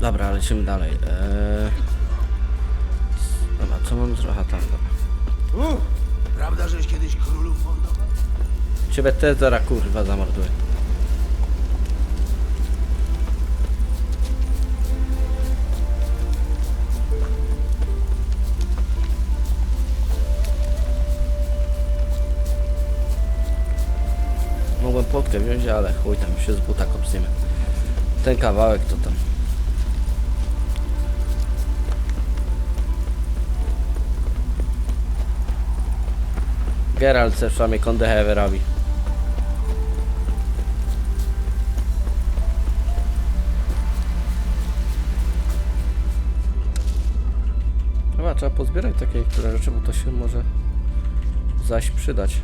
Dobra, lecimy dalej. Eee... Dobra, co mam? Aha, tam, dobra. Prawda, żeś kiedyś królów mordował? Ciebie też zaraz kurwa zamorduję. Mogłem płotkę wziąć, ale chuj tam się z buta kopsniemy. Ten kawałek to tam. Geralt se przynajmniej kondechę robi. Chyba trzeba pozbierać takie niektóre rzeczy, bo to się może zaś przydać.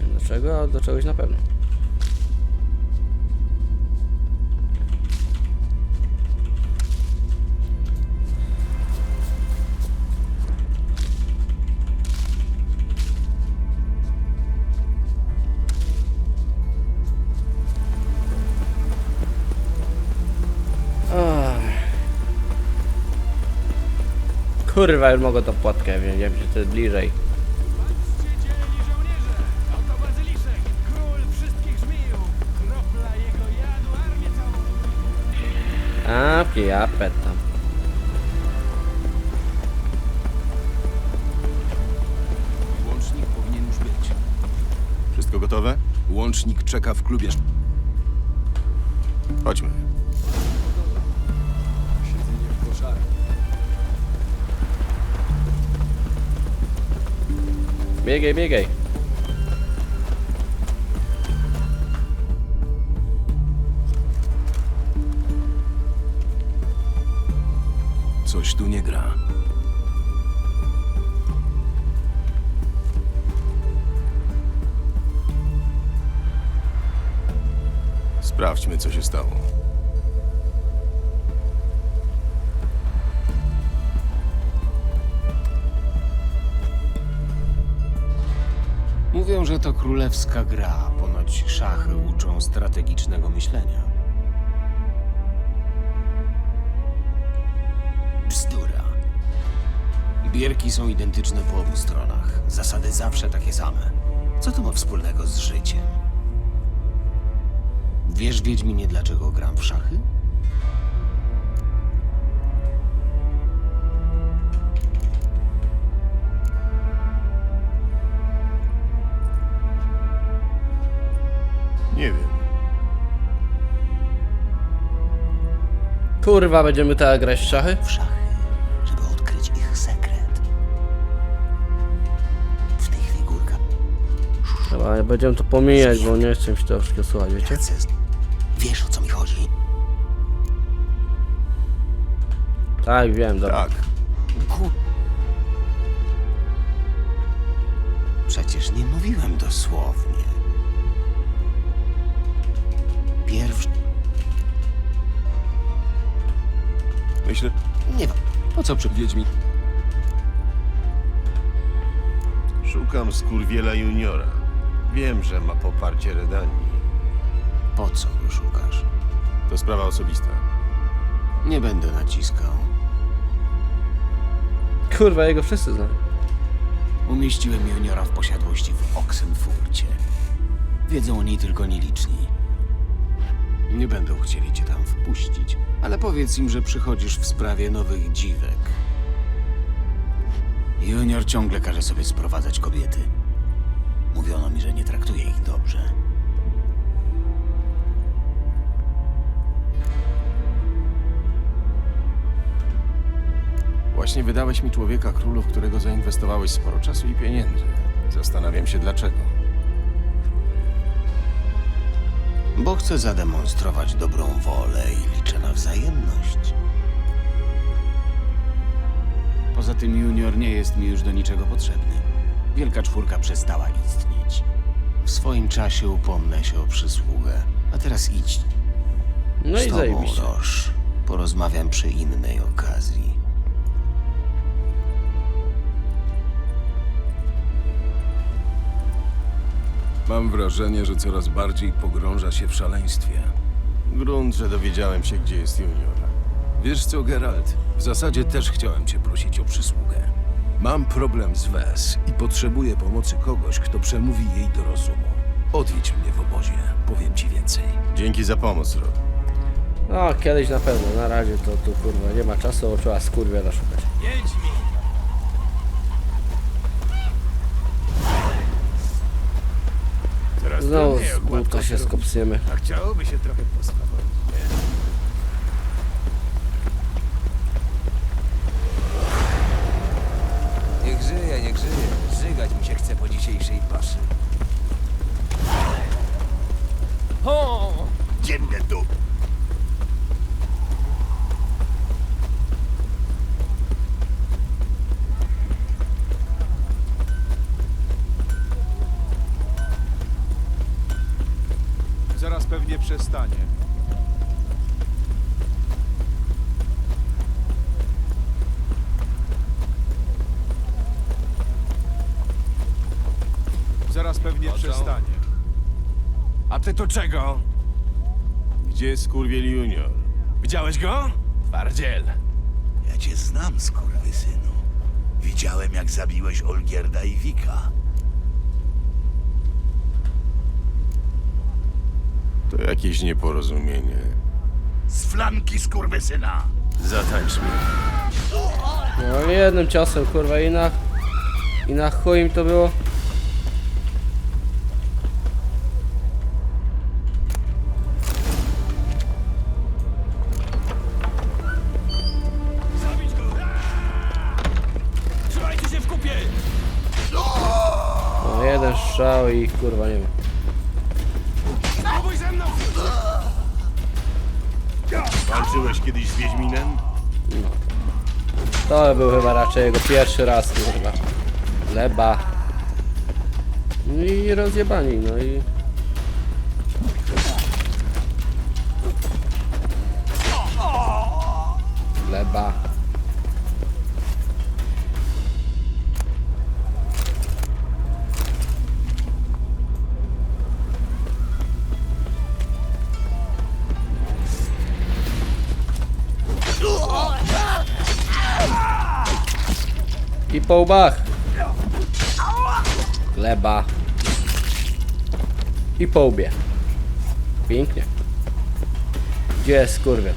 Nie do czego, ale do czegoś na pewno. Kurwa, już mogę tą płatkę wziąć, ja wiem, że to jest bliżej. A, ja petam. Łącznik powinien już być. Wszystko gotowe? Łącznik czeka w klubie. Chodźmy. Biegaj, biegaj. Coś tu nie gra. Sprawdźmy, co się stało. Mówią, że to królewska gra. Ponoć szachy uczą strategicznego myślenia. Bzdura. Bierki są identyczne po obu stronach. Zasady zawsze takie same. Co to ma wspólnego z życiem? Wiesz, Wiedźminie, dlaczego gram w szachy? Kurwa, będziemy teraz grać w szachy? W szachy, żeby odkryć ich sekret. W tych figurkach Dobra, będziemy to pomijać, bo nie chcę mi się tego wszystkiego słuchać, wiecie? Chcę. Wiesz o co mi chodzi? Tak, wiem, dobra. Tak. Ku... Przecież nie mówiłem dosłownie. Pierwszy... Myślę, Nie wiem. Po co przy... Wiedźmi. szukam Skurwiela Juniora. Wiem, że ma poparcie Redanii. Po co go szukasz? To sprawa osobista. Nie będę naciskał. Kurwa, jego wszyscy znają. Umieściłem juniora w posiadłości w Oxenfurcie. Wiedzą o niej tylko nieliczni. Nie będą chcieli cię tam wpuścić, ale powiedz im, że przychodzisz w sprawie nowych dziwek. Junior ciągle każe sobie sprowadzać kobiety. Mówiono mi, że nie traktuje ich dobrze. Właśnie wydałeś mi człowieka królu, w którego zainwestowałeś sporo czasu i pieniędzy. Zastanawiam się dlaczego. Bo chcę zademonstrować dobrą wolę i liczę na wzajemność. Poza tym Junior nie jest mi już do niczego potrzebny. Wielka czwórka przestała istnieć. W swoim czasie upomnę się o przysługę. A teraz idź. No z i tobą, zajebiście. Roż. Porozmawiam przy innej okazji. Mam wrażenie, że coraz bardziej pogrąża się w szaleństwie. Grunt, że dowiedziałem się, gdzie jest Junior. Wiesz co, Geralt? W zasadzie też chciałem cię prosić o przysługę. Mam problem z Wes i potrzebuję pomocy kogoś, kto przemówi jej do rozumu. Odwiedź mnie w obozie, powiem ci więcej. Dzięki za pomoc, Rod. No, kiedyś na pewno, na razie to tu kurwa nie ma czasu, bo trzeba skurwiela szukać. Jedź mi! Teraz Znowu z to się robi. skopsniemy. A chciałoby się trochę? Niech żyje, niech żyje. Żygać mi się chce po dzisiejszej paszy. O! Dziennie tu! Zaraz pewnie przestanie. Zaraz pewnie przestanie. A ty tu czego? Gdzie jest skurwiel Junior? Widziałeś go? Twardziel. Ja cię znam, skurwysynu. Widziałem, jak zabiłeś Olgierda i Wika. To jakieś nieporozumienie. Z flanki skurwysyna! Zatańczmy. No jednym ciosem kurwa i na... I na chuj im to było. Strzał i kurwa nie wiem. Spróbuj ze mną! Walczyłeś kiedyś z Wiedźminem? To był chyba raczej jego pierwszy raz kurwa. Leba. No i rozjebani, no i... Leba. Po łbach. Gleba. I po łbie. Pięknie. Gdzie jest kurwy?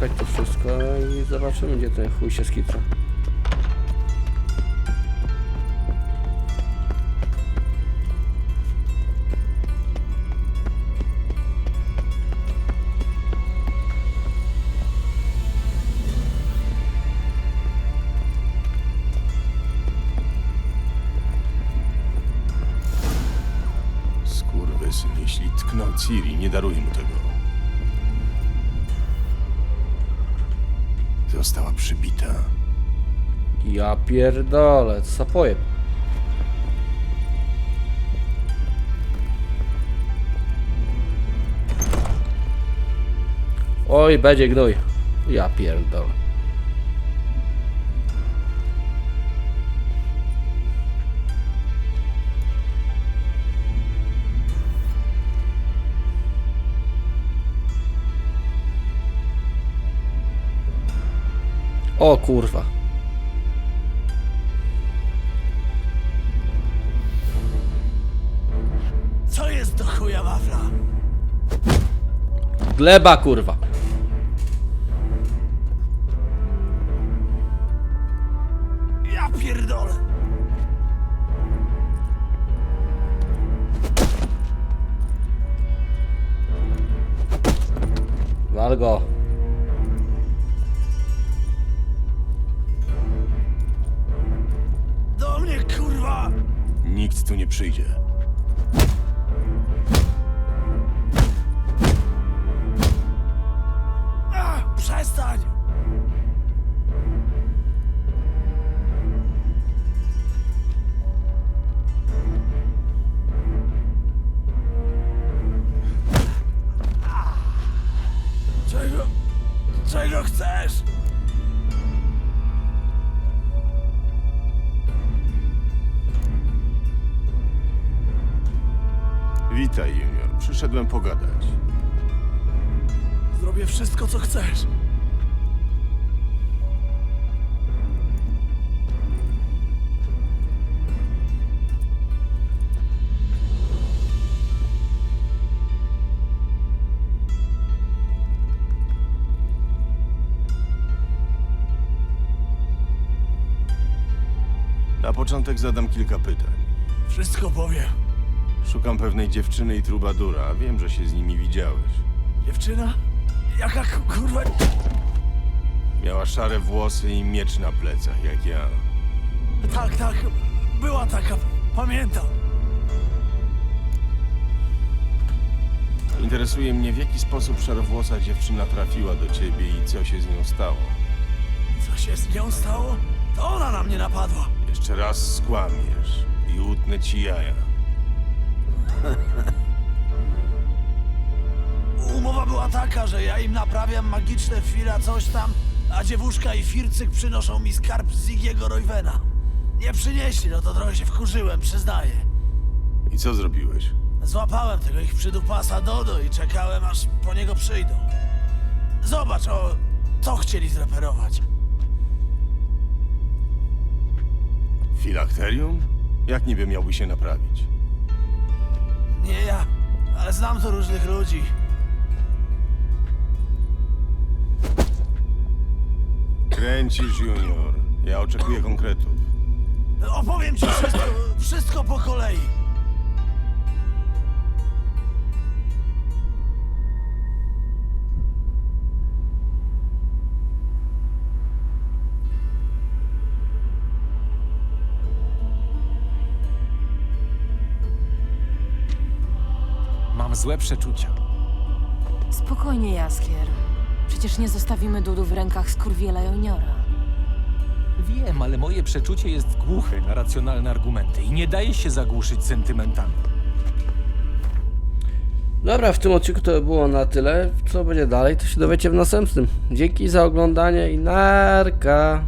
Przeszukać to wszystko i zobaczymy gdzie ten chuj się skitra. Została przybita. Ja pierdolę, co pojem. Oj, będzie gnój. Ja pierdolę. O kurwa. Co jest do chuja wafla? Gleba kurwa. Ja pierdolę! Wal nikt tu nie przyjdzie. Przestań! Witaj, Junior. Przyszedłem pogadać. Zrobię wszystko, co chcesz. Na początek zadam kilka pytań. Wszystko powiem. Szukam pewnej dziewczyny i trubadura, a wiem, że się z nimi widziałeś. Dziewczyna? Jaka ku- kurwa... Miała szare włosy i miecz na plecach, jak ja. Tak, tak. Była taka. Pamiętam. Interesuje mnie, w jaki sposób szarowłosa dziewczyna trafiła do ciebie i co się z nią stało. Co się z nią stało? To ona na mnie napadła. Jeszcze raz skłamiesz i utnę ci jaja. Umowa była taka, że ja im naprawiam magiczne fira coś tam, a dziewuszka i fircyk przynoszą mi skarb Zigiego Roywena. Nie przynieśli, no to trochę się wkurzyłem, przyznaję. I co zrobiłeś? Złapałem tego ich przydupasa Dodo i czekałem, aż po niego przyjdą. Zobacz, o, to chcieli zreperować. Filakterium? Jak niby miałby się naprawić? Nie ja, ale znam tu różnych ludzi. Kręcisz, Junior. Ja oczekuję konkretów. Opowiem ci wszystko, wszystko po kolei. Złe przeczucia. Spokojnie, Jaskier. Przecież nie zostawimy Dudu w rękach skurwiela Juniora. Wiem, ale moje przeczucie jest głuche na racjonalne argumenty i nie daje się zagłuszyć sentymentami. Dobra, w tym odcinku to było na tyle. Co będzie dalej, to się dowiecie w następnym. Dzięki za oglądanie i narka.